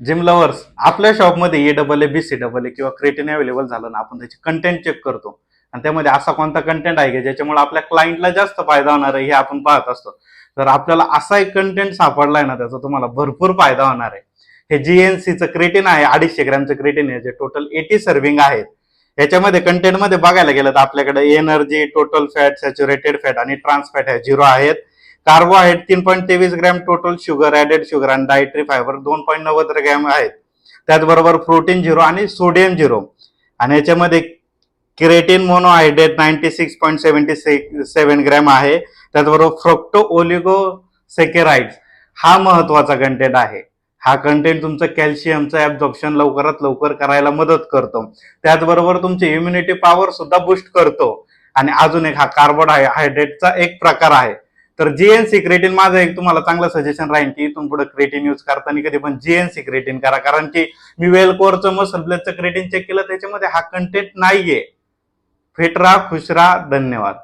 Gym lovers आपल्या शॉपमध्ये A double A B C double A किंवा क्रेटिन अवेलेबल झालं ना आपण त्याची कंटेंट चेक करतो. आणि त्यामध्ये असा कोणता कंटेंट आहे की ज्याच्यामुळे आपल्या क्लायंटला जास्त फायदा होणार आहे हे आपण पाहत असतो. तर आपल्याला असा एक कंटेंट सापडलाय ना त्याचा तुम्हाला भरपूर फायदा होणार आहे. हे जी एन सीचं क्रेटिन आहे अडीचशे ग्रॅमचं क्रेटिन आहे जे टोटल एटी सर्विंग आहेत. याच्यामध्ये कंटेंटमध्ये बघायला गेलं तर आपल्याकडे energy total fat saturated fat आणि ट्रान्स फॅट हे झिरो आहेत. कार्बोहायड्रेट तीन पॉईंट तेवीस gram total sugar added sugar आणि डायट्री फायबर दोन पॉईंट नव्वद ग्रॅम आहेत. त्याचबरोबर प्रोटीन झिरो आणि सोडियम झिरो आणि याच्यामध्ये creatine monohydrate ninety six point seventy seven gram आहे. त्याचबरोबर फ्रोक्टो ओलिगो सेकेराइड्स हा महत्त्वाचा कंटेंट आहे. हा कंटेंट तुमचं कॅल्शियमचं ऍब्झॉर्प्शन लवकरात लवकर करायला मदत करतो. त्याचबरोबर तुमची इम्युनिटी पॉवर सुद्धा बूस्ट करतो. आणि अजून एक हा कार्बोहायड्रेटचा एक प्रकार आहे. तर जीएनसी क्रेटिन माझं एक तुम्हाला चांगलं सजेशन राहील की इथून पुढे क्रेटिन यूज करताना कधी पण जीएनसी क्रेटिन करा. कारण की मी वेल कोअरचं मसल ब्लेडचं क्रेटिन चेक केलं त्याच्यामध्ये हा कंटेंट नाहीये. फिट राहा खुश राहा. धन्यवाद.